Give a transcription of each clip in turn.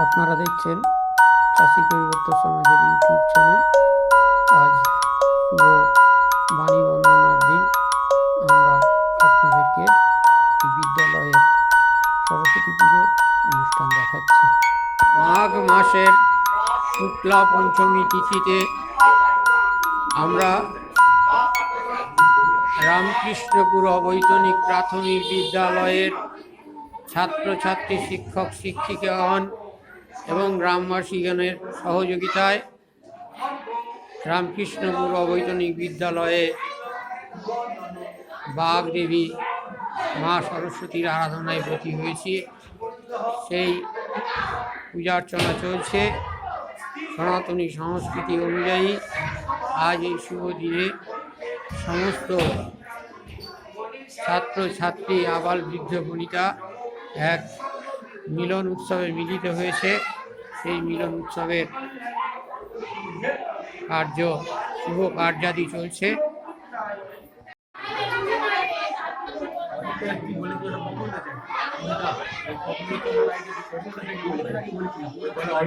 আপনারা দেখছেন চাষি কৈবর্ত সমাজের ইউটিউব চ্যানেল। আজ শুভ বাণী বন্দনার দিন। আমরা আপনাদেরকে বিদ্যালয়ের সরস্বতী পুজো অনুষ্ঠান দেখাচ্ছি। মাঘ মাসের শুক্লা পঞ্চমী তিথিতে আমরা রামকৃষ্ণপুর অবৈতনিক প্রাথমিক বিদ্যালয়ের ছাত্রছাত্রী, শিক্ষক শিক্ষিকাগণ এবং গ্রামবাসীগণের সহযোগিতায় রামকৃষ্ণপুর অবৈতনিক বিদ্যালয়ে বাগদেবী মা সরস্বতীর আরাধনায় ব্রতী হয়েছি। সেই পূজা অর্চনা চলছে। সনাতনী সংস্কৃতি অনুযায়ী আজ এই শুভ দিনে সমস্ত ছাত্রছাত্রী আবাল বৃদ্ধ বনিতা এক মিলন উৎসবে মিলিত হয়েছে। সেই মিলন উৎসবের কার্য শুভ কার্যাদি চলছে। কার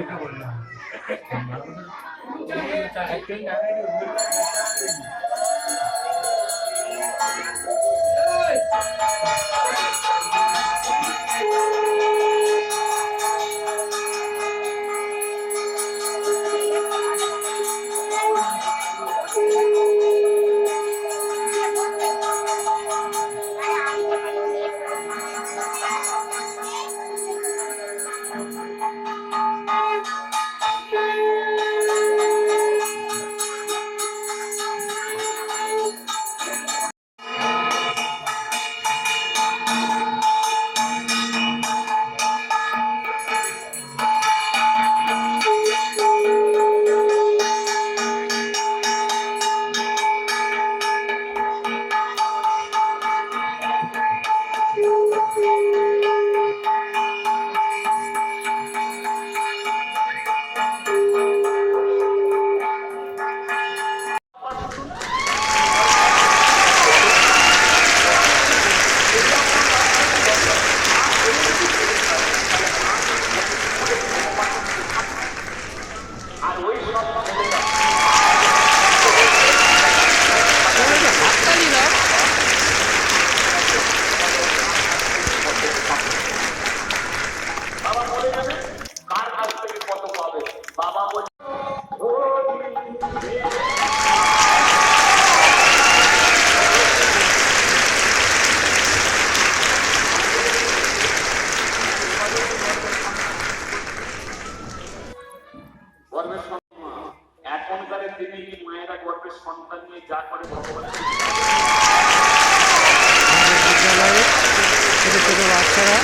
ছোটো ছোটো বাচ্চারা,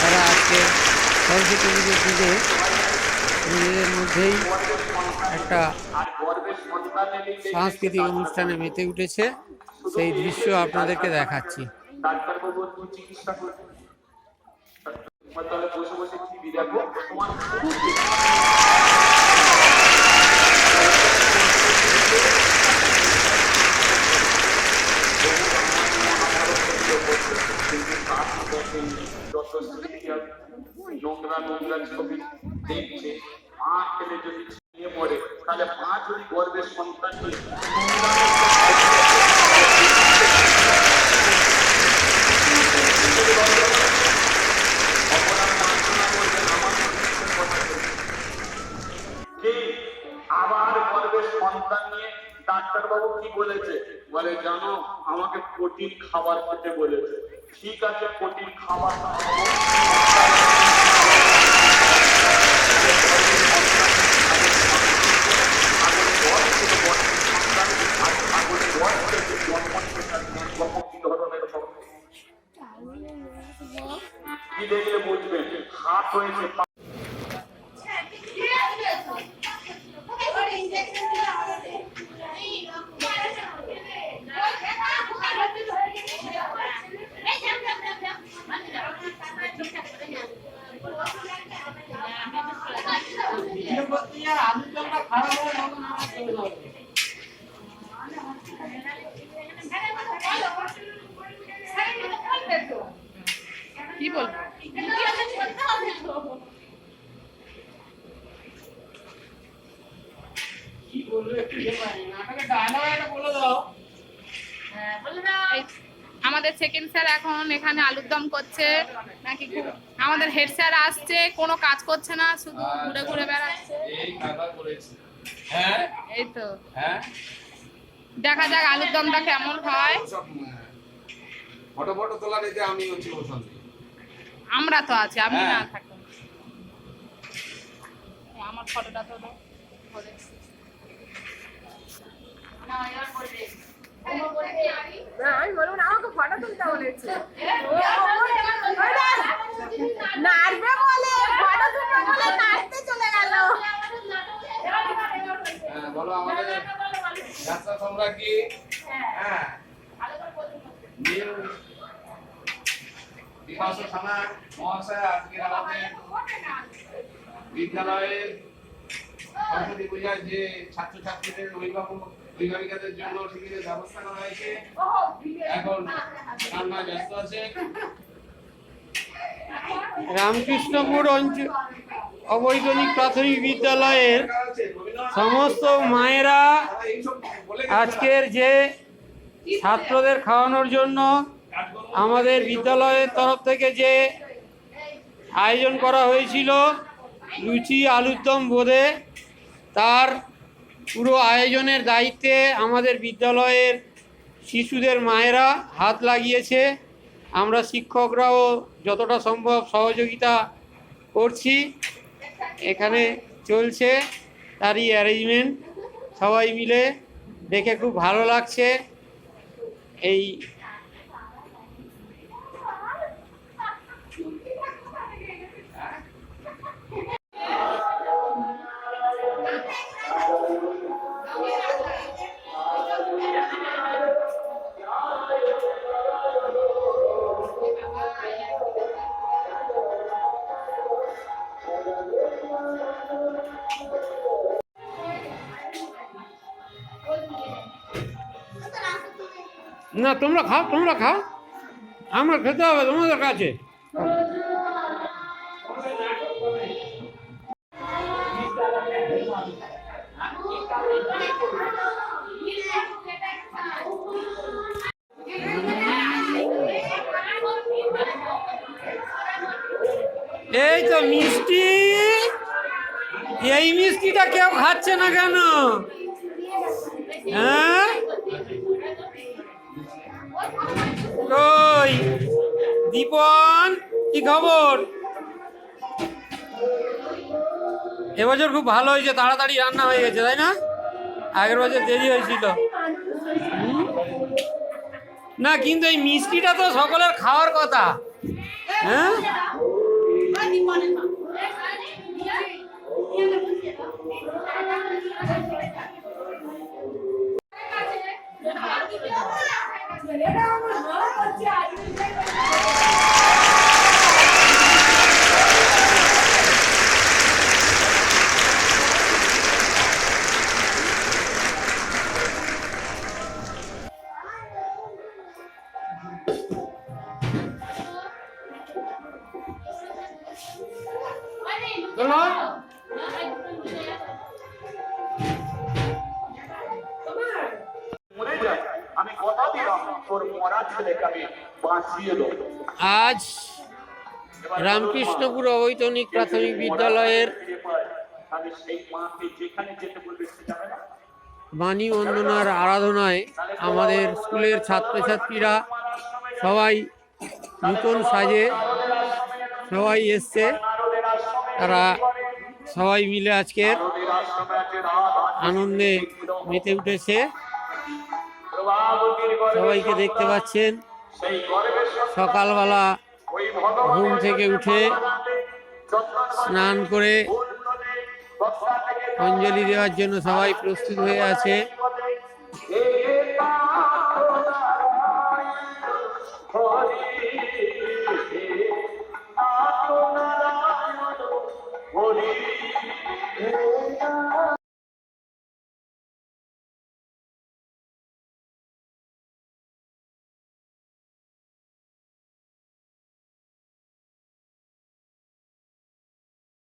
তারা আজকে সরস্বতী দিনে নিজেদের মধ্যেই একটা সাংস্কৃতিক অনুষ্ঠানে মেতে উঠেছে। সেই দৃশ্য আপনাদেরকে দেখাচ্ছি। চিকিৎসা করবে তাহলে বসে বসে টিভি দেখো তোমার খুব যত সিরিয়াল নোংরা নোংরা ছবি দেখছে মা ছেলে যদি ছিনিয়ে পড়ে তাহলে মা যদি গর্বের সন্তান কি আবার গর্বের সন্তান নিয়ে ডাক্তারবাবু কি বলেছে? বলে, জানো, আমাকে প্রোটিন খাবার খেতে বলেছে। ঠিক আছে প্রোটিন খাবার? কি দেখলে বুঝবেন হাত হয়েছে আমাদের সেকেন্ড স্যার এখন এখানে আলুর দম করছে, নাকি আমাদের হেড স্যার আসছে, কোনো কাজ করছে না, শুধু ঘুরে ঘুরে বেড়াচ্ছে। হ্যাঁ? এই তো। হ্যাঁ? দেখা যাক আলুর দমটা কেমন হয়। ফটো ফটো তোলা নিতে আমি হচ্ছে আমরা তো আছি আপনি না হ্যাঁ। এই আমার ফটোটা তো না। না আমি বলব না আমাকে ফটো তুলতে বলেছে। নাচবে বলে ফটো তুলবে বলে নাচতে চলে গেল হ্যাঁ আমাদের হ্যাঁ নীল বিকাশ থানা মহাশয় আজকে আমাদের বিদ্যালয়ের সরস্বতী পূজার যে ছাত্রছাত্রীদের অভিভাবক অভিভাবিকাদের জন্য টিকিটের ব্যবস্থা করা হয়েছে এখন রান্না ব্যস্ত আছে রামকৃষ্ণপুর অঞ্চল অবৈতনিক প্রাথমিক বিদ্যালয়ের সমস্ত মায়েরা আজকের যে ছাত্রদের খাওয়ানোর জন্য আমাদের বিদ্যালয়ের তরফ থেকে যে আয়োজন করা হয়েছিল, লুচি, আলুর দম বোধে তার পুরো আয়োজনের দায়িত্বে আমাদের বিদ্যালয়ের শিশুদের মায়েরা হাত লাগিয়েছে। আমরা শিক্ষকরাও যতটা সম্ভব সহযোগিতা করছি। এখানে চলছে তারই অ্যারেঞ্জমেন্ট সবাই মিলে দেখে খুব ভালো লাগছে। এই না, তোমরা খাও তোমরা খাও। আমার খেতে হবে, তোমাদের কাছে। এই তো মিষ্টি। এই মিষ্টিটা কেউ খাচ্ছে না কেন? হ্যাঁ? কই দীপন কি খবর এবছর খুব ভালো হয়েছে তাড়াতাড়ি রান্না হয়ে গেছে তাই না আগের বছর দেরি হয়েছিল না কিন্তু এই মিষ্টিটা তো সকলের খাওয়ার কথা হ্যাঁ আজ রামকৃষ্ণপুর অবৈতনিক প্রাথমিক বিদ্যালয়ের বাণী বন্দনার আরাধনায় আমাদের স্কুলের ছাত্রছাত্রীরা সবাই নতুন সাজে সবাই এসছে। তারা সবাই মিলে আট আনন্দে মেতে উঠেছে। সবাইকে দেখতে পাচ্ছেন। সকালবেলা ঘুম থেকে উঠে স্নান করে অঞ্জলি দেওয়ার জন্য সবাই প্রস্তুত হয়ে আছে।